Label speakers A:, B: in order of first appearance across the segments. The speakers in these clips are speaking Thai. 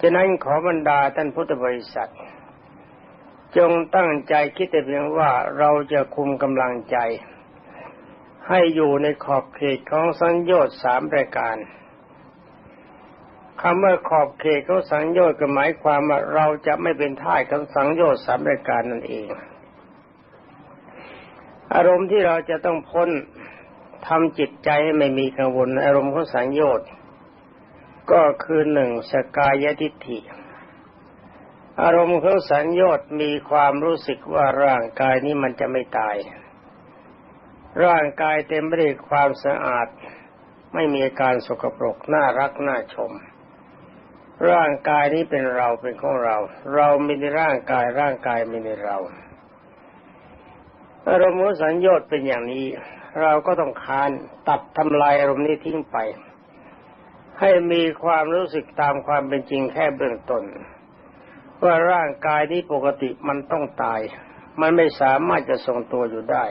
A: ฉะนั้นขอบรรดาท่านพุทธบริษัท จงตั้งใจคิดแต่เพียงว่าเราจะคุมกำลังใจ ให้อยู่ในขอบเขตของสังโยชน์สามรายการคำว่าขอบเขตของสังโยชน์ก็หมายความว่าเราจะไม่เป็นท่ายของสังโยชน์สามรายการนั่นเอง อารมณ์ที่เราจะต้องพ้นทำจิตใจให้ไม่มีกังวลอารมณ์ของสังโยชน์ ก็คือหนึ่งสกายทิฏฐิ อารมณ์ของสัญญต์มีความรู้สึกว่าร่างกายนี้มันจะไม่ตาย ร่างกายเต็มไปด้วยความสะอาด ไม่มีการสกปรกน่ารักน่าชม ร่างกายนี้เป็นเราเป็นของเรา เรามีในร่างกายร่างกายมีในเรา อารมณ์สัญญต์เป็นอย่างนี้ เราก็ต้องคานตัดทำลายอารมณ์นี้ทิ้งไป ให้มีความรู้สึกตามความเป็นจริงแค่เบื้องต้นว่าร่างกายนี้ปกติมันต้องตาย มันไม่สามารถจะทรงตัวอยู่ได้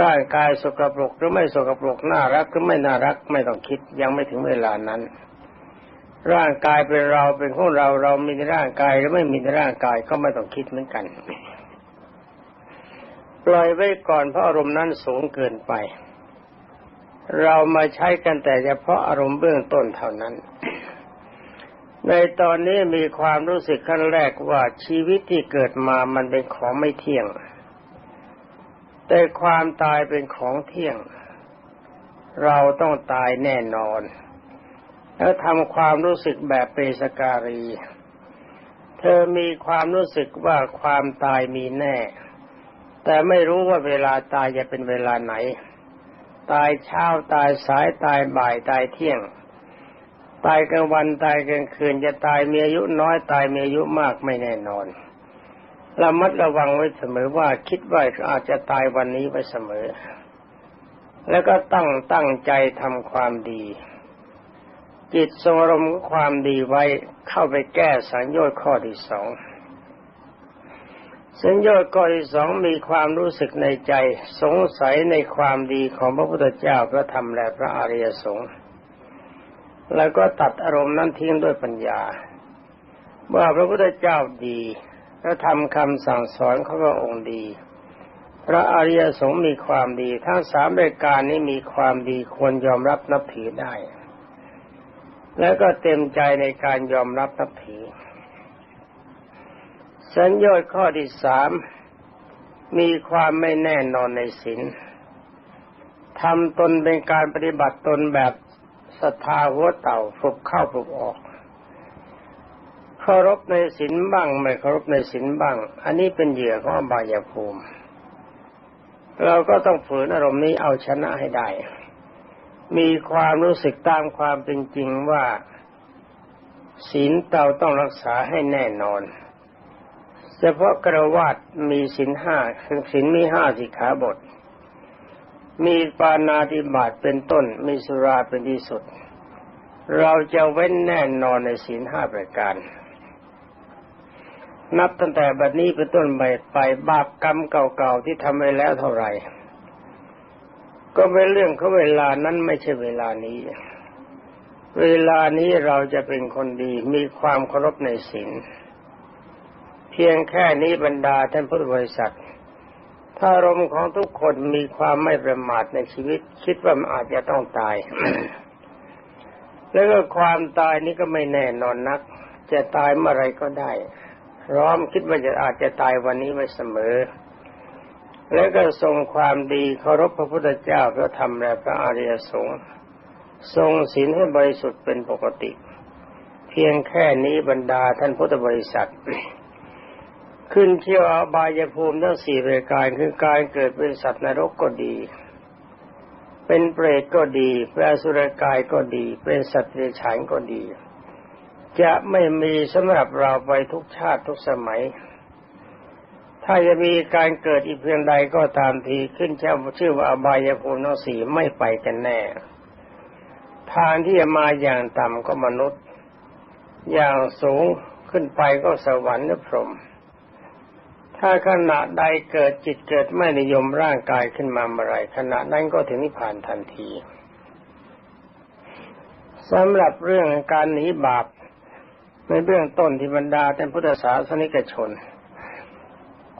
A: ร่างกายสกปรกหรือไม่สกปรกน่ารักหรือไม่น่ารักไม่ต้องคิดยังไม่ถึงเวลานั้น ร่างกายเป็นเราเป็นของเราเรามีในร่างกายหรือไม่มีในร่างกายก็ไม่ต้องคิดเหมือนกัน ปล่อยไว้ก่อนเพราะอารมณ์นั้นสูงเกินไป เรามาใช้กันแต่เฉพาะอารมณ์เบื้องต้นเท่านั้น ในตอนนี้มีความรู้สึกขั้นแรกว่าชีวิตที่เกิดมามันเป็นของไม่เที่ยง แต่ความตายเป็นของเที่ยง เราต้องตายแน่นอน แล้วทำความรู้สึกแบบเปสการี เธอมีความรู้สึกว่าความตายมีแน่ แต่ไม่รู้ว่าเวลาตายจะเป็นเวลาไหน ตายเช้าตายสายตายบ่ายตายเที่ยง ตายกลางวันตายกลางคืนจะตายมีอายุน้อยตายมีอายุมากไม่แน่นอนระมัดระวังไว้เสมอว่าคิดว่าอาจจะตายวันนี้ไปเสมอ แล้วก็ตั้งตั้งใจทำความดี จิตทรงรมความดีไว้เข้าไปแก้สังโยชน์ข้อที่สอง สัญญาข้อที่สองมีความรู้สึกในใจ สงสัยในความดีของพระพุทธเจ้าพระธรรมและพระอริยสงฆ์แล้วก็ตัดอารมณ์นั้นทิ้งด้วยปัญญา ว่าพระพุทธเจ้าดีพระธรรมคำสั่งสอนเขาก็องค์ดี พระอริยสงฆ์มีความดีทั้งสามรายการนี้มีความดีควรยอมรับนับถือได้ แล้วก็เต็มใจในการยอมรับนับถือ สัญญาข้อที่สามมีความไม่แน่นอนในศีลทำตนเป็นการปฏิบัติตนแบบศรัทธาหัวเต่าฝึกเข้าฝึกออกเคารพในศีลบ้าง ไม่เคารพในศีลบ้าง อันนี้เป็นเหยื่อของอบายภูมิ เราก็ต้องฝืนอารมณ์นี้เอาชนะให้ได้ มีความรู้สึกตามความเป็นจริงว่า ศีลเราต้องรักษาให้แน่นอน เฉพาะกระวาดมีสินห้าสินมีห้าสิกขาบท มีปานาติบาตเป็นต้น มีสุราเป็นที่สุด เราจะเว้นแน่นอนในศีลห้าประการ นับตั้งแต่บัดนี้เป็นต้นไปไปบาปกรรมเก่าๆที่ทำไว้แล้วเท่าไหร่ก็เป็นเรื่องของเวลานั้นไม่ใช่เวลานี้ เวลานี้เราจะเป็นคนดีมีความเคารพในศีล พียงแค่นี้บรรดาท่านพุทธบริษัท ถ้าอารมณ์ของทุกคนมีความไม่ประมาทในชีวิต คิดว่ามันอาจจะต้องตาย แล้วก็ความตายนี้ก็ไม่แน่นอนนัก จะตายเมื่อไรก็ได้ร้อมคิดว่าจะอาจจะตายวันนี้ไว้เสมอ แล้วก็ทรงความดีเคารพพระพุทธเจ้าพระธรรมและพระอริยสงฆ์ทรงศีลให้บริสุทธิ์เป็นปกติ เพียงแค่นี้บรรดาท่านพุทธบริษัท ขึ้นเที่ยวอบายภูมิทั้งสี่รายการคือการเกิดเป็นสัตว์นรกก็ดี เป็นเปรตก็ดีเป็นอสุรกายก็ดี เป็นสัตว์เดรัจฉานก็ดี จะไม่มีสำหรับเราไปทุกชาติทุกสมัย ถ้าจะมีการเกิดอีกเพียงใดก็ตามทีขึ้นเช่าชื่อว่าอบายภูมิทั้งสี่ไม่ไปกันแน่ ทางที่จะมาอย่างต่ำก็มนุษย์ อย่างสูงขึ้นไปก็สวรรค์หรือพรหม ถ้าขณะใดเกิดจิตเกิดไม่นิยมร่างกายขึ้นมาเมื่อไรขณะนั้นก็ถึงนิพพานทันทีสำหรับเรื่องการหนีบาปในเบื้องต้นที่บรรดาท่านพุทธศาสนิกชน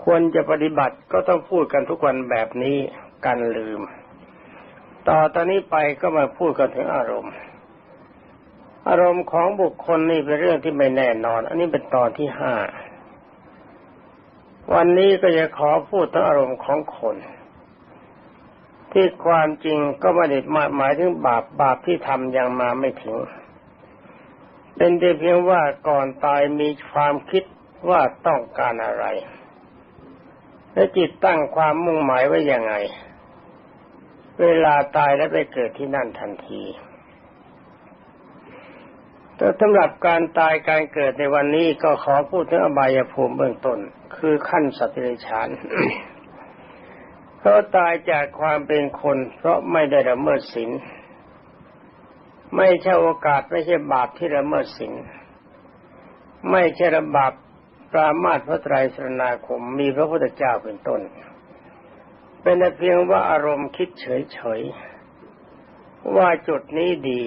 A: ควรจะปฏิบัติก็ต้องพูดกันทุกวันแบบนี้กันลืม ต่อตอนนี้ไปก็มาพูดกันถึงอารมณ์ อารมณ์ของบุคคลนี่เป็นเรื่องที่ไม่แน่นอน อันนี้เป็นตอนที่ห้า วันนี้ก็จะขอพูดถึงอารมณ์ของคน ที่ความจริงก็ไม่ได้หมายถึงบาปบาปที่ทำยังมาไม่ถึง เป็นแต่เพียงว่าก่อนตายมีความคิดว่าต้องการอะไร และจิตตั้งความมุ่งหมายไว้ยังไง เวลาตายแล้วไปเกิดที่นั่นทันทีแต่สำหรับการตายการเกิดในวันนี้ก็ขอพูดถึงอบายภูมิเบื้องต้น คือขั้นสัตว์เดรัจฉานเขาตายจากความเป็นคน เพราะไม่ได้ละเมิดศีลไม่ใช่โอกาสไม่ใช่บาปที่ละเมิดศีลไม่ใช่ระบาปปรามาทพระไตรสรณาคมมีพระพุทธเจ้าเป็นต้น เป็นแต่เพียงว่าอารมณ์คิดเฉยๆว่าจุดนี้ดี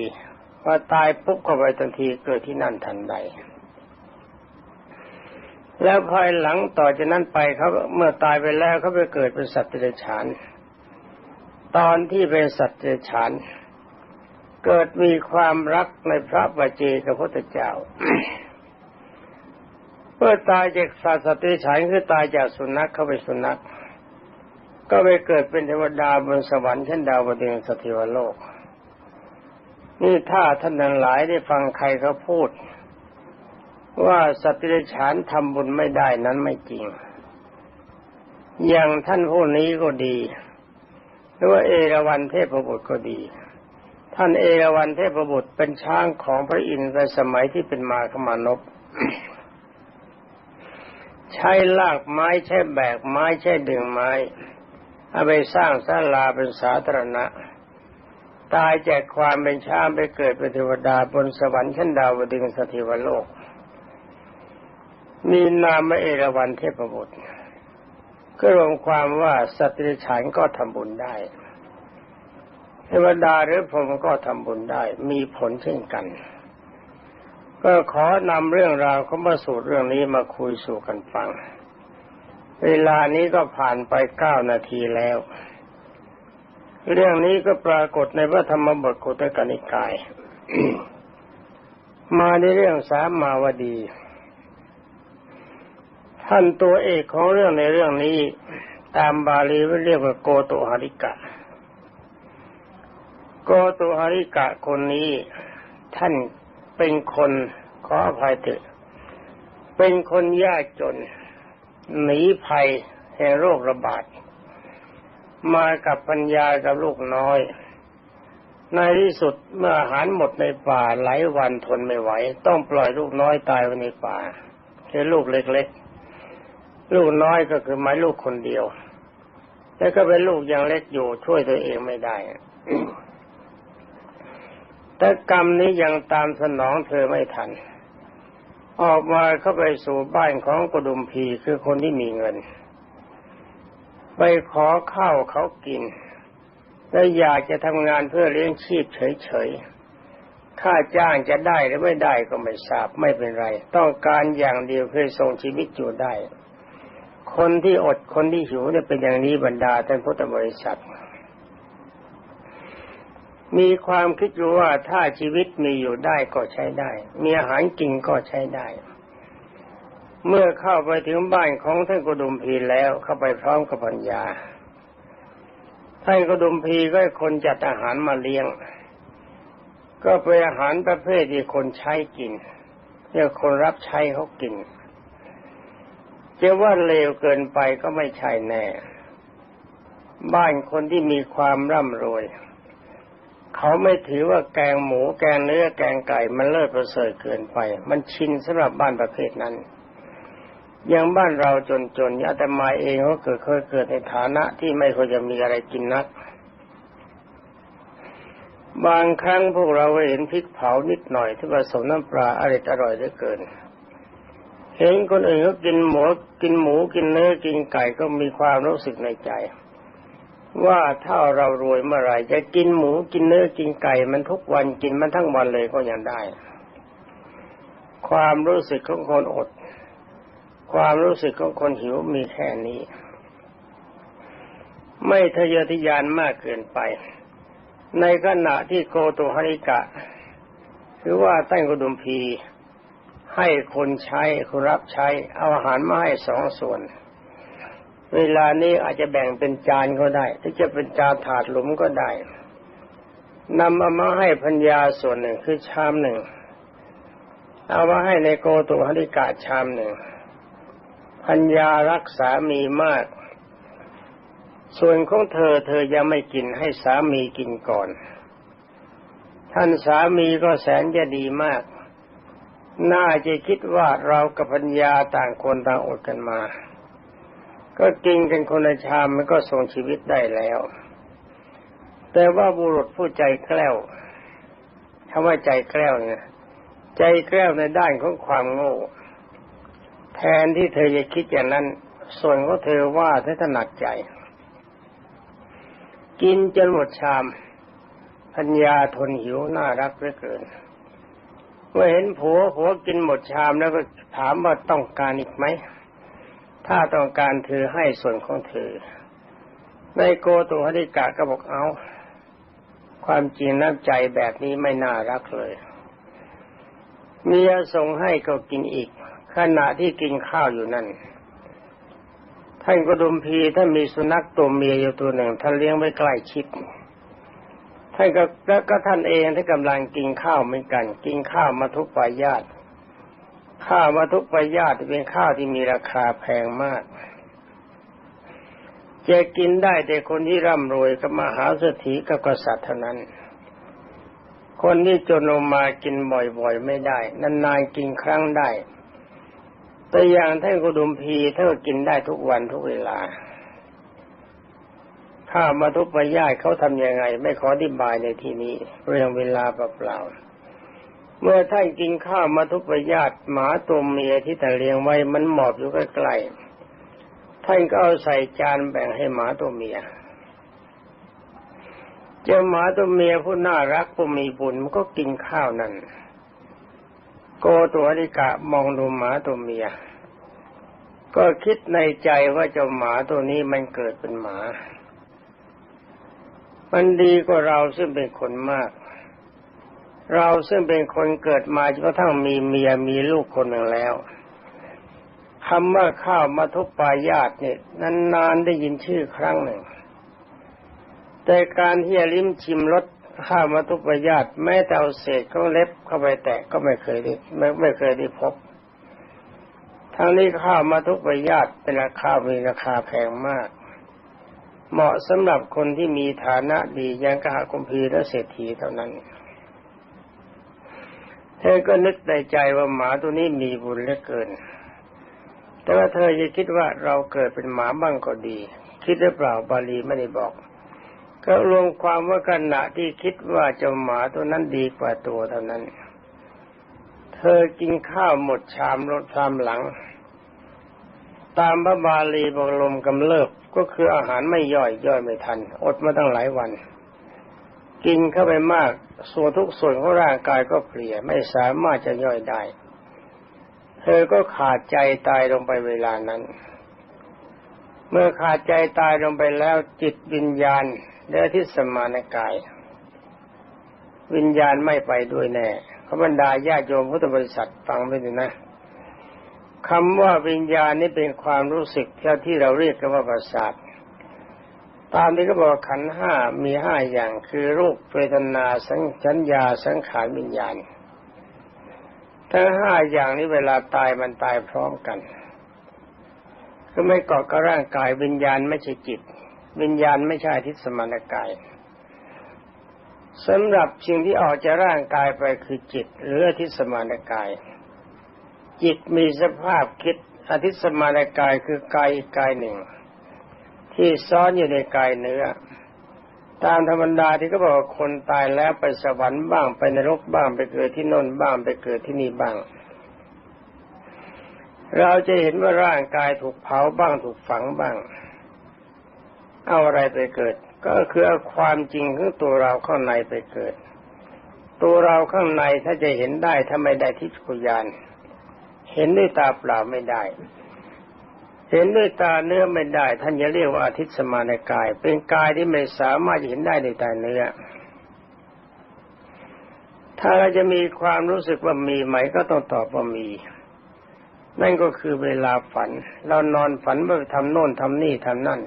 A: พอตายปุ๊บเข้าไปทันทีเกิดที่นั่นทันใด แล้วภายหลังต่อจากนั้นไปเขาเมื่อตายไปแล้วเขาไปเกิดเป็นสัตว์เดรัจฉาน ตอนที่เป็นสัตว์เดรัจฉาน เกิดมีความรักในพระบัจเจกพระพุทธเจ้าเมื่อตายจากสัตว์เดรัจฉานคือตายจากสุนัขเข้าไปสุนัข ก็ไปเกิดเป็นเทวดาบนสวรรค์เช่นดาวดึงสถิวโลก นี่ถ้าท่านทั้งหลายได้ฟังใครเขาพูด ว่าสัตว์เดรัจฉานทำบุญไม่ได้นั้นไม่จริง อย่างท่านผู้นี้ก็ดี หรือว่าเอราวัณเทพบุตรก็ดี ท่านเอราวัณเทพบุตรเป็นช้างของพระอินทร์ในสมัยที่เป็นมาขมานพใช้ลากไม้ใช้แบกไม้ใช้ดึงไม้เอาไปสร้างศาลาเป็นสาธารณะ ตายจากความเป็นช้างไปเกิดเป็นเทวดาบนสวรรค์ชั้นดาวดึงสถิวโลก มีนามเอราวันเทพบุตรก็รวมความว่าสัตว์ดิฉันก็ทำบุญได้เทวดาหรือพรหมก็ทำบุญได้ มีผลเช่นกัน ก็ขอนำเรื่องราวของพระสูตรเรื่องนี้มาคุยสู่กันฟัง เวลานี้ก็ผ่านไปเก้านาทีแล้ว เรื่องนี้ก็ปรากฏในพระธรรมบทโคตกนิกาย มาในเรื่องสามมาวดี ท่านตัวเอกของเรื่องในเรื่องนี้ ตามบาลีเรียกว่าโกโตหริกะ โกโตหริกะคนนี้ ท่านเป็นคนขออภัยเถอะเป็นคนยากจน หนีภัยแห่งโรคระบาด มากับปัญญากับลูกน้อย ในที่สุดเมื่ออาหารหมดในป่าหลายวันทนไม่ไหว ต้องปล่อยลูกน้อยตายไว้ในป่าคือลูกเล็กๆ ลูกน้อยก็คือหมายลูกคนเดียว แล้วก็เป็นลูกยังเล็กอยู่ช่วยตัวเองไม่ได้แต่กรรมนี้ยังตามสนองเธอไม่ทัน ออกมาเข้าไปสู่บ้านของกดุมพีคือคนที่มีเงิน ไปขอข้าวเขากิน และอยากจะทำงานเพื่อเลี้ยงชีพเฉยๆ ค่าจ้างจะได้หรือไม่ได้ก็ไม่ทราบไม่เป็นไร ต้องการอย่างเดียวคือส่งชีวิตอยู่ได้ คนที่อดคนที่หิวเนี่ยเป็นอย่างนี้บรรดาท่านพุทธบริษัท มีความคิดอยู่ว่าถ้าชีวิตมีอยู่ได้ก็ใช้ได้ มีอาหารกินก็ใช้ได้ เมื่อเข้าไปถึงบ้านของท่านกุดุมพีแล้วเข้าไปพร้อมกับปัญญาท่านกุดุมพีก็ให้คนจัดอาหารมาเลี้ยง ก็เป็นอาหารประเภทที่คนใช้กินเรียกคนรับใช้เขากิน จะว่าเลวเกินไปก็ไม่ใช่แน่ บ้านคนที่มีความร่ำรวย เขาไม่ถือว่าแกงหมูแกงเนื้อแกงไก่มันเลิศประเสริฐเกินไป มันชินสำหรับบ้านประเภทนั้นอย่างบ้านเราจนๆอาตมาเองก็เกิดเคยเกิดในฐานะที่ไม่ควรจะมีอะไรกินนัก บางครั้งพวกเราเห็นพริกเผานิดหน่อยที่ผสมน้ำปลาอร่อยอร่อยเหลือเกิน เห็นคนอื่นเขากินหมูกินหมูกินเนื้อกินไก่ก็มีความรู้สึกในใจ ว่าถ้าเรารวยเมื่อไรจะกินหมูกินเนื้อกินไก่ มันทุกวันกินมันทั้งวันเลยก็ยังได้ ความรู้สึกของคนอด ความรู้สึกของคนหิวมีแค่นี้ ไม่ทะเยอทะยานมากเกินไป ในขณะที่โกตุหริกะคือว่าตั้งกุดุมพี ให้คนใช้คนรับใช้เอาอาหารมาให้สองส่วน เวลานี้อาจจะแบ่งเป็นจานก็ได้ถ้าจะเป็นจานถาดหลุมก็ได้นำเอามาให้พัญญาส่วนหนึ่งคือชามหนึ่ง เอามาให้ในโกตุหริกาชามหนึ่งพัญญารักสามีมาก ส่วนของเธอเธอยังไม่กินให้สามีกินก่อน ท่านสามีก็แสนจะดีมาก น่าจะคิดว่าเรากับปัญญาต่างคนต่างอดกันมา ก็กินกันคนละชามมันก็ส่งชีวิตได้แล้ว แต่ว่าบุรุษผู้ใจแกล้วคำว่าใจแกล้วเนี่ยใจแกล้วในด้านของความโง่ แทนที่เธอจะคิดอย่างนั้น ส่วนของเธอว่าเธอถนัดใจ กินจนหมดชาม พัญญาทนหิวน่ารักเหลือเกิน เมื่อเห็นผัวผัวกินหมดชามแล้วก็ถามว่าต้องการอีกไหม ถ้าต้องการเธอให้ส่วนของเธอ ในโกตุหริกะก็บอกเอา ความจริงน้ำใจแบบนี้ไม่น่ารักเลย เมียส่งให้ก็กินอีก ขณะที่กินข้าวอยู่นั่น ท่านกระดุมพีท่ามีสุนัขตัวเมียอยู่ตัวหนึ่งท่านเลี้ยงไว้ใกล้ชิด ท่านก็แล้วก็ท่านเองที่กำลังกินข้าวเหมือนกัน กินข้าวมาทุกปายาตข้าวมาทุกปายาตเป็นข้าวที่มีราคาแพงมากจะกินได้แต่คนที่ร่ำรวยกับมหาเศรษฐีกับกษัตริย์เท่านั้น คนที่จนลงมากินบ่อยๆไม่ได้นานๆกินครั้งได้ แต่อย่างท่านกุดุมพีเท่ากินได้ทุกวันทุกเวลา ข้ามาทุกปญาติเขาทำยังไง ไม่ขออธิบายในที่นี้ เรื่องเวลาเปล่าๆเมื่อท่านกินข้าวมาทุกปญาติหมาตัวเมียที่ท่เลี้ยงไว้มันหมอบอยู่ใกล้ๆท่านก็เอาใส่จานแบ่งให้หมาตัวเมียเจ้าหมาตัวเมียผู้น่ารักผู้มีบุญมันก็กินข้าวนั่นโกตัวอริกะมองดูหมาตัวเมีย ก็คิดในใจว่าเจ้าหมาตัวนี้มันเกิดเป็นหมา มันดีกว่าเราซึ่งเป็นคนมาก เราซึ่งเป็นคนเกิดมาจนกระทั่งมีเมียมีลูกคนหนึ่งแล้วคำว่าข้าวมาทุปปายาตเนี่ยนานๆได้ยินชื่อครั้งหนึ่ง แต่การที่จะลิ้มชิมรสข้าวมาทุปปายาตแม้แต่เอาเศษของเล็บเข้าไปแตะก็ไม่เคยได้ไม่ไม่เคยได้พบ ทั้งนี้ข้าวมาทุปปายาตเป็นราคามีราคาแพงมาก เหมาะสำหรับคนที่มีฐานะดียังกหคุมพีและเศรษฐีเท่านั้น เธอก็นึกในใจว่าหมาตัวนี้มีบุญเหลือเกิน แต่ว่าเธอจะคิดว่าเราเกิดเป็นหมาบ้างก็ดี คิดหรือเปล่าบาลีไม่ได้บอก ก็รวมความว่าขณะที่คิดว่าเจ้าหมาตัวนั้นดีกว่าตัวเท่านั้น เธอกินข้าวหมดชามรถชามหลัง ตามพระบาลีบอกลมกำเริบก็คืออาหารไม่ย่อยย่อยไม่ทัน อดมาตั้งหลายวัน กินเข้าไปมาก ส่วนทุกส่วนของร่างกายก็เพลียไม่สามารถจะย่อยได้ เธอก็ขาดใจตายลงไปเวลานั้น เมื่อขาดใจตายลงไปแล้วจิตวิญญาณและที่สมานกาย วิญญาณไม่ไปด้วยแน่เขาบรรดาญาโยมพุทธบริษัทฟังไปดูนะ คำว่าวิญญาณนี่เป็นความรู้สึกที่เราเรียกกันว่าประสาทตามที่เขาบอกขันห้ามีห้าอย่างคือรูปเวทนาสัญชัญญาสังขารวิญญาณ ทั้งห้าอย่างนี้เวลาตายมันตายพร้อมกันคือไม่เกาะกับร่างกายวิญญาณไม่ใช่จิต วิญญาณไม่ใช่ทิศสมานกายสำหรับสิ่งที่ออกจากร่างกายไปคือจิตหรือทิศสมานกาย จิตมีสภาพคิดอธิสมานกายคือกายกายหนึ่ง ที่ซ้อนอยู่ในกายเนื้อ ตามธรรมดาที่เขาบอกคนตายแล้วไปสวรรค์บ้างไปนรกบ้างไปเกิดที่นนบ้างไปเกิดที่นี่บ้าง เราจะเห็นว่าร่างกายถูกเผาบ้างถูกฝังบ้าง เอาอะไรไปเกิด ก็คือเอาความจริงของตัวเราข้างในไปเกิด ตัวเราข้างในถ้าจะเห็นได้ถ้าไม่ได้ทิพยาน เห็นด้วยตาเปล่าไม่ได้ เห็นด้วยตาเนื้อไม่ได้ ท่านจะเรียกว่าอาทิตย์สมานกาย เป็นกายที่ไม่สามารถเห็นได้ด้วยตาเนื้อ ถ้าเราจะมีความรู้สึกว่ามีไหมก็ต้องตอบว่ามี นั่นก็คือเวลาฝัน เรานอนฝันว่าทำโน่นทำนี่ทำนั่น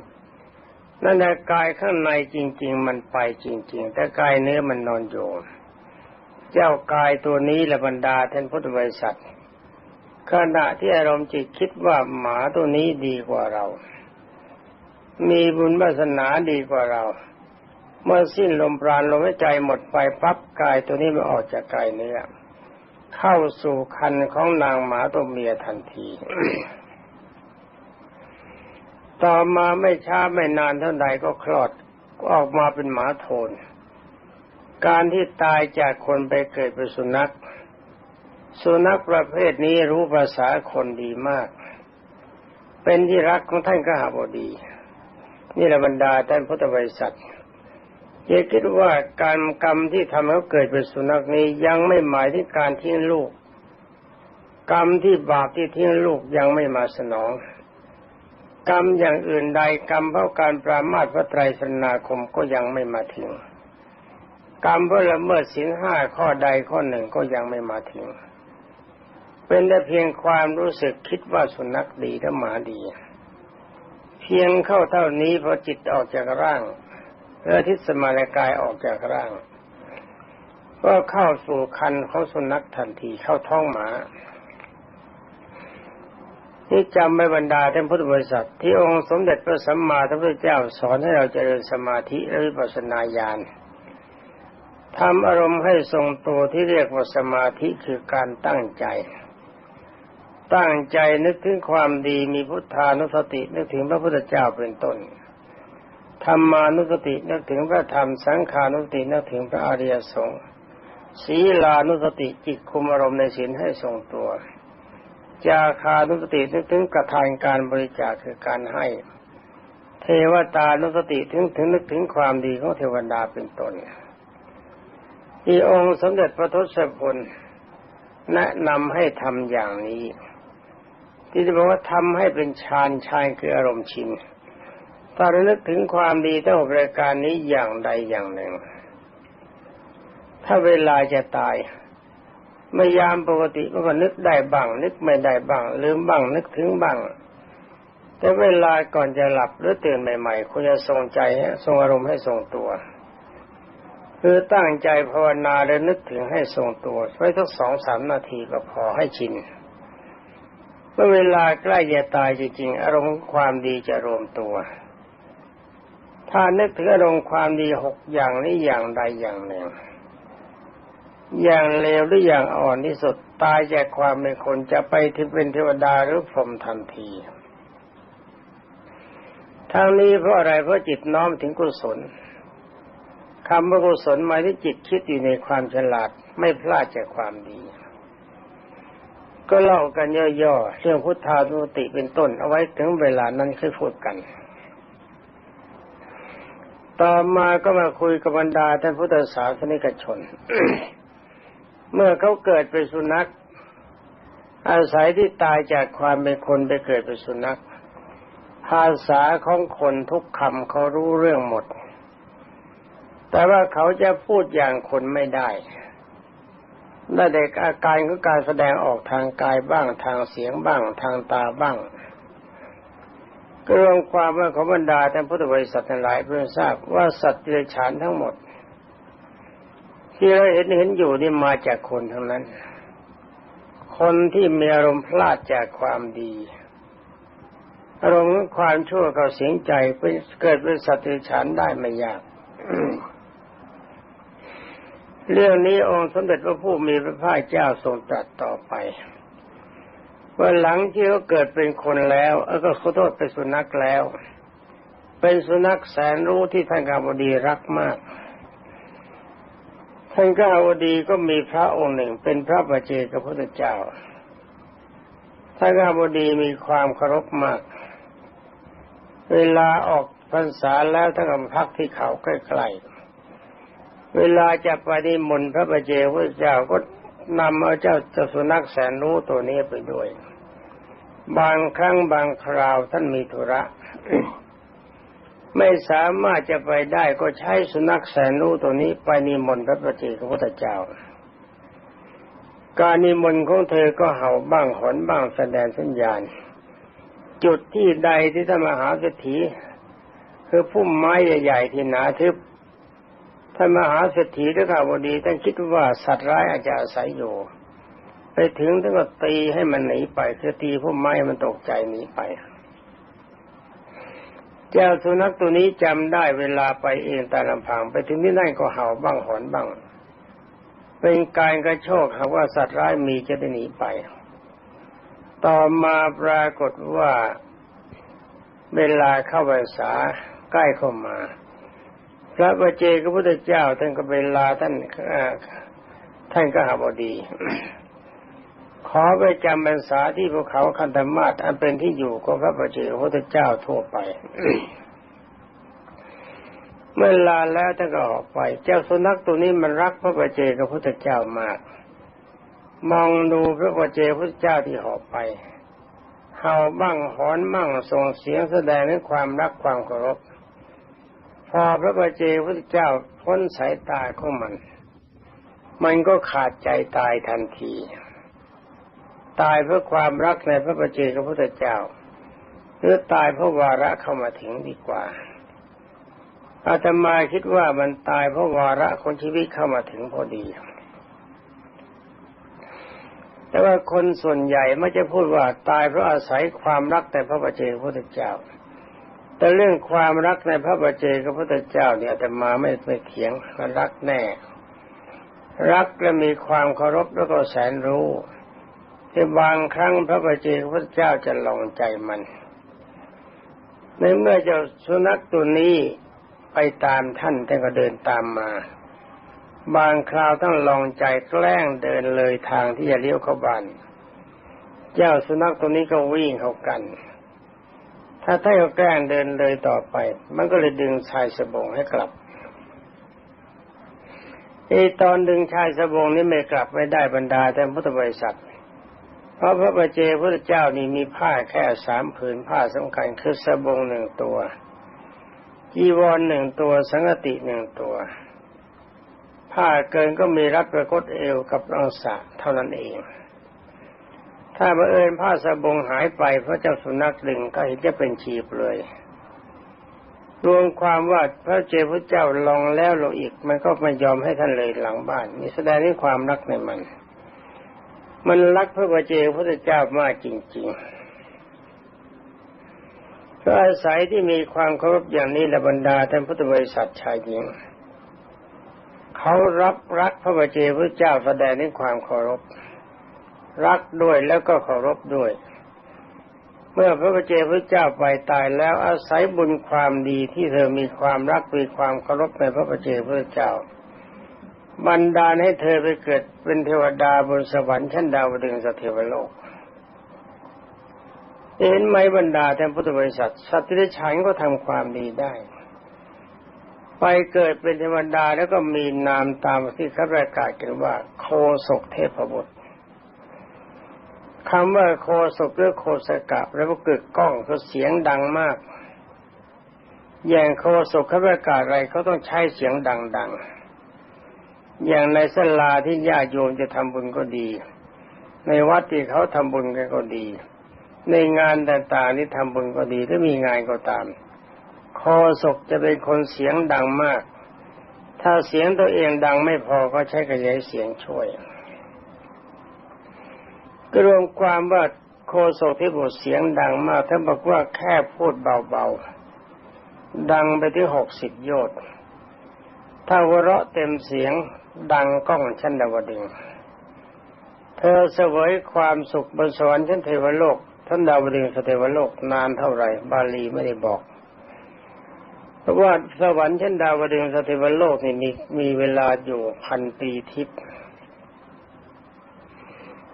A: นั่นแหละกายข้างในจริง ๆ มันไปจริง ๆ แต่กายเนื้อมันนอนอยู่ เจ้ากายตัวนี้และบรรดาท่านพุทธบริษัท ขณะที่อารมณ์จิตคิดว่าหมาตัวนี้ดีกว่าเรา มีบุญวาสนาดีกว่าเรา เมื่อสิ้นลมปราณลมหายใจหมดไปปั๊บกายตัวนี้มันออกจากกายเนื้อเข้าสู่คันของนางหมาตัวเมียทันที ต่อมาไม่ช้าไม่นานเท่าใดก็คลอดออกมาเป็นหมาโทน การที่ตายจากคนไปเกิดเป็นสุนัข สุนัขประเภทนี้รู้ภาษาคนดีมาก เป็นที่รักของท่านกหาบดี นี่แหละบรรดาท่านพุทธบริษัทอย่าคิดว่าการกรรมที่ทำให้เกิดเป็นสุนัขนี้ยังไม่หมายถึงการทิ้งลูก กรรมที่บาปที่ทิ้งลูกยังไม่มาสนอง กรรมอย่างอื่นใดกรรมเพราะการปรามาสพระไตรสนาคมก็ยังไม่มาถึง กรรมเพราะละเมิดศีลห้าข้อใดข้อหนึ่งก็ยังไม่มาถึง เป็นแต่เพียงความรู้สึกคิดว่าสุนัขดีถ้าหมาดี เพียงเข้าเท่านี้พอจิตออกจากร่างเอทิศสมานกายออกจากร่าง ก็เข้าสู่คันของสุนัขทันทีเข้าท้องหมานี่จำไม่บรรดาท่านพุทธบริษัทที่องค์สมเด็จพระสัมมาสัมพุทธเจ้าสอนให้เราเจริญสมาธิและวิปัสสนาญาณทำอารมณ์ให้ทรงตัวที่เรียกว่าสมาธิคือการตั้งใจ ตั้งใจนึกถึงความดีมีพุทธานุสตินึกถึงพระพุทธเจ้าเป็นต้นธรรมานุสตินึกถึงพระธรรมสังขานุสตินึกถึงพระอริยสงฆ์ศีลานุสติจิตคุมอารมณ์ในศีลให้ทรงตัว จาคานุสตินึกถึงกระทานการบริจาคคือการให้ เทวตานุสติถึงถึงนึกถึงความดีของเทวดาเป็นต้นที่องค์สมเด็จพระทศพลแนะนำให้ทำอย่างนี้ ที่จะบอกว่าทำให้เป็นฌานฌานคืออารมณ์ชินถ้ารานึกถึงความดีทั้งหกรายการนี้อย่างใดอย่างหนึ่ง ถ้าเวลาจะตายไม่ยามปกติมันก็นึกได้บ้าง นึกไม่ได้บ้าง ลืมบ้างนึกถึงบ้าง แต่เวลาก่อนจะหลับหรือตื่นใหม่ๆคุณจะทรงใจทรงอารมณ์ให้ทรงตัว คือตั้งใจภาวนาแล้วนึกถึงให้ทรงตัวไว้สักสองสามนาทีก็พอให้ชิน เมื่อเวลาใกล้จะตายจริงๆ อารมณ์ความดีจะรวมตัว ถ้านึกถึงอารมณ์ความดีหกอย่างนี้อย่างใดอย่างหนึ่ง อย่างเลวหรืออย่างอ่อนที่สุดตายจากความเป็นคนจะไปที่เป็นเทวดาหรือพรหมทันทีทั้งนี้เพราะอะไรเพราะจิตน้อมถึงกุศลคำว่ากุศลหมายถึงจิตคิดอยู่ในความฉลาดไม่พลาดจากความดี ก็เล่ากันย่อๆเรื่องพุทธานุติเป็นต้นเอาไว้ถึงเวลานั้นค่อยพูดกัน ต่อมาก็มาคุยกับบรรดาท่านพุทธศาสนิกชน เมื่อเขาเกิดเป็นสุนัข อาศัยที่ตายจากความเป็นคนไปเกิดเป็นสุนัข ภาษาของคนทุกคำเขารู้เรื่องหมด แต่ว่าเขาจะพูดอย่างคนไม่ได้ ได้เด็กอาการก็การแสดงออกทางกายบ้างทางเสียงบ้างทางตาบ้างก็รวมความว่าของบรรดาท่านพุทธบริษัททั้งหลายเพื่อทราบว่าสัตว์เดรัจฉานทั้งหมด ที่เราเห็นเห็นอยู่นี่มาจากคนทั้งนั้น คนที่มีอารมณ์พลาดจากความดีอารมณ์ความชั่วเขาเสียงใจเป็นเกิดเป็นสัตว์เดรัจฉานได้ไม่ยาก เรื่องนี้องค์สมเด็จพระผู้มีพระภาคเจ้าทรงตรัสต่อไปว่าหลังที่เขาเกิดเป็นคนแล้วก็ขอโทษเป็นสุนัขแล้ว เป็นสุนัขแสนรู้ที่ท่านกาบดีรักมาก ท่านกาบดีก็มีพระองค์หนึ่ง เป็นพระบัจเจกพุทธเจ้าท่านกาบดีมีความเคารพมาก เวลาออกพรรษาแล้วท่านก็พักที่เขาใกล้ๆ เวลาจะไปนิมนต์พระบเจพระเจ้าก็นำเอาเจ้าเจ้าสุนัขแสนรู้ตัวนี้ไปด้วย บางครั้งบางคราวท่านมีธุระ ไม่สามารถจะไปได้ก็ใช้สุนัขแสนรู้ตัวนี้ไปนิมนต์พระบเจพระพุทธเจ้า การนิมนต์ของเธอก็เห่าบ้างหอนบ้างแสดงสัญญาณ จุดที่ใดที่ท่านมหาเศรษฐีคือพุ่มไม้ใหญ่ๆที่หนาทึบ ท่านมหาเศรษฐีด้วยข่าวดีท่านคิดว่าสัตว์ร้ายอาจจะอาศัยอยู่ ไปถึงท่านก็ตีให้มันหนีไปคือตีพวกไม้มันตกใจหนีไป เจ้าสุนัขตัวนี้จำได้เวลาไปเองตาลำพัง ไปถึงที่นั่นก็เห่าบ้างหอนบ้าง เป็นการกระโชกหาว่าสัตว์ร้ายมีจะได้หนีไป ต่อมาปรากฏว่าเวลาเข้าพรรษาใกล้เข้ามา พระบาเจกพระพุทธเจ้าท่านก็เวลาท่านท่านก็หาบดี ขอไปจำพรรษาที่ภูเขาคันธมาศอันเป็นที่อยู่ของพระบาเจกพระพุทธเจ้าทั่วไป เมื่อลาแล้วท่านก็ออกไป เจ้าสุนัขตัวนี้มันรักพระบาเจกพระพุทธเจ้ามาก มองดูพระบาเจกพระพุทธเจ้าที่หอบไปเห่าบ้างหอนบ้างส่งเสียงแสดงถึงความรักความเคารพ อพระบาเจพุทธเจ้าพ้นสายตาของมัน มันก็ขาดใจตายทันที ตายเพราะความรักในพระบาเจกับพุทธเจ้า หรือตายเพราะวาระเข้ามาถึงดีกว่าอาตมาคิดว่ามันตายเพราะวาระคนชีวิตเข้ามาถึงพอดี แต่ว่าคนส่วนใหญ่ไม่จะพูดว่าตายเพราะอาศัยความรักแต่พระบาเจพุทธเจ้า แต่เรื่องความรักในพระบัจเจกพระพุทธเจ้าเนี่ยแต่มาไม่ไปเถียงรักแน่ รักและมีความเคารพแล้วก็แสนรู้ที่บางครั้งพระบัจเจกพระพุทธเจ้าจะลองใจมัน ในเมื่อเจ้าสุนัขตัวนี้ไปตามท่านท่านก็เดินตามมา บางคราวต้องลองใจแกล้งเดินเลยทางที่จะเลี้ยวเข้าบ้าน เจ้าสุนัขตัวนี้ก็วิ่งเข้ากัน ถ้าท่านแกล้งเดินเลยต่อไป มันก็เลยดึงชายสบงให้กลับไอ้ตอนดึงชายสบงนี้ไม่กลับไม่ได้บรรดาแต่พุทธบริษัท เพราะพระบาเจพระเจ้านี่มีผ้าแค่สามผืนผ้าสำคัญคือสบงหนึ่งตัวจีวรหนึ่งตัวสังติหนึ่งตัว ผ้าเกินก็มีรัดประคตเอวกับรองสะเท่านั้นเอง ถ้าบังเอิญผ้าสบงหายไปเพราะเจ้าสุนัขดึงก็เห็นจะเป็นชีพเลยรวมความว่าพระเจ้าพระเจ้าลองแล้วลงอีก มันก็ไม่ยอมให้ท่านเลยหลังบ้านนี่แสดงถึงความรักในมัน มันรักพระเจ้าพระเจ้ามากจริงๆก็อาศัยที่มีความเคารพอย่างนี้ละบรรดาท่านพุทธบริษัทชายหญิงเขารับรักพระเจ้าพระเจ้าแสดงถึงความเคารพ รักด้วยแล้วก็เคารพด้วย เมื่อพระเจ้าพระเจ้าไปตายแล้วอาศัยบุญความดีที่เธอมีความรักมีความเคารพในพระเจ้าพระเจ้าบันดาลให้เธอไปเกิดเป็นเทวดาบนสวรรค์ชั้นดาวดึงสเทวโลกเห็นไหมบรรดาแทนพุทธบริษัทสัตว์ที่ฉันก็ทำความดีได้ ไปเกิดเป็นเทวดาแล้วก็มีนามตามที่เขาประกาศกันว่า โคศกเทพบุตร คำว่าโคศกหรือโคสกะแล้วก็เกิดกล้องเขาเสียงดังมาก อย่างโคศกเขาประกาศอะไรเขาต้องใช้เสียงดังๆ อย่างในสลาที่ญาติโยมจะทำบุญก็ดี ในวัดที่เขาทำบุญกันก็ดี ในงานต่างๆที่ทำบุญก็ดีถ้ามีงานก็ตามโคศกจะเป็นคนเสียงดังมาก ถ้าเสียงตัวเองดังไม่พอก็ใช้กระจายเสียงช่วย ก็รวมความว่าโคศกที่บทเสียงดังมากท่านบอกว่าแค่พูดเบาๆ ดังไปที่หกสิบโยชน์ถ้าหัวเราะเต็มเสียงดังก้องชั้นดาวดึงเธอเสวยความสุขบนสวรรค์ชั้นเทวโลกท่านดาวดึงสเทวโลกนานเท่าไหร่ บาลีไม่ได้บอกเพราะว่าสวรรค์ชั้นดาวดึงสเทวโลกนี่มีมีเวลาอยู่พันปีทิพย์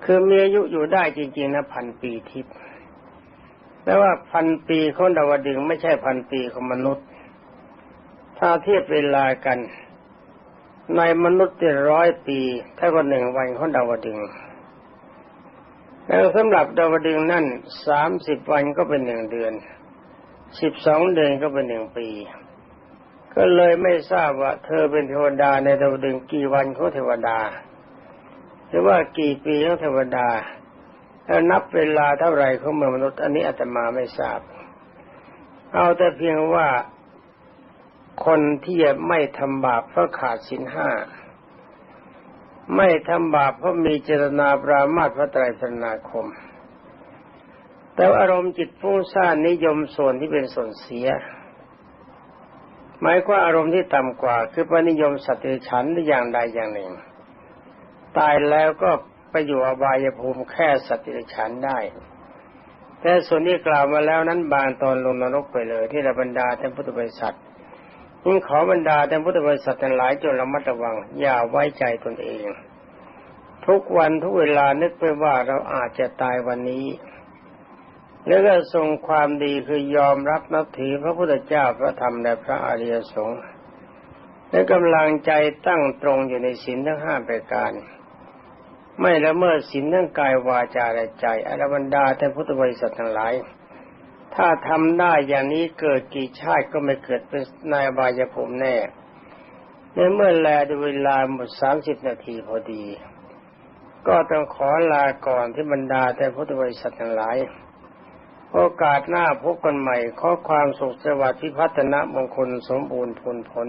A: คือมีอายุอยู่ได้จริงๆนะพันปีทิพย์แต่ว่าพันปีของดาวดึงไม่ใช่พันปีของมนุษย์ ถ้าเทียบเวลากัน ในมนุษย์จะร้อยปีเท่ากับหนึ่งวันของดาวดึงแล้วสำหรับดาวดึงนั่นสามสิบวันก็เป็นหนึ่งเดือนสิบสองเดือนก็เป็นหนึ่งปี ก็เลยไม่ทราบว่า เธอเป็นเทวดาในดาวดึงกี่วันของเทวดา หรือว่ากี่ปีของเทวดาแล้วนับเวลาเท่าไรของเมืองมนุษย์ อันนี้อาตมาไม่ทราบ เอาแต่เพียงว่าคนที่ไม่ทำบาปเพราะขาดสินห้าไม่ทำบาปเพราะมีเจตนาปรามาตพระไตรสนาคม แต่อารมณ์จิตฟุ้งซ่านนิยมส่วนที่เป็นส่วนเสีย หมายความอารมณ์ที่ต่ำกว่า คือปนิยมสัตว์ฉันหรืออย่างใดอย่างหนึ่ง ตายแล้วก็ไปอยู่อบายภูมิแค่สัตว์ดิฉันได้ แต่ส่วนที่กล่าวมาแล้วนั้นบางตอนลงนรกไปเลย ที่ระบรรดาท่านพุทธบริษัทยิ่งขอบรรดาท่านพุทธบริษัททั้งหลายจนระมัดระวัง อย่าไว้ใจตนเอง ทุกวันทุกเวลานึกไปว่าเราอาจจะตายวันนี้แล้วก็ทรงความดีคือยอมรับนับถือพระพุทธเจ้าพระธรรมและพระอริยสงฆ์และกำลังใจตั้งตรงอยู่ในศีลทั้งห้าประการ ไม่ละเมิดศีลทั้งกายวาจาและใจอรบรรดาแท่านพุทธบริษัททั้งหลาย ถ้าทำได้อย่างนี้เกิดกี่ชาติก็ไม่เกิดเป็นนายบายภูมิแน่ในเมื่อแลดูเวลาหมดสามสิบนาทีพอดี ก็ต้องขอลาก่อนที่บรรดาแต่พุทธบริษัททั้งหลาย โอกาสหน้าพบกันใหม่ขอความสุขสวัสดิ์พิพัฒนมงคลสมบูรณ์ผลผล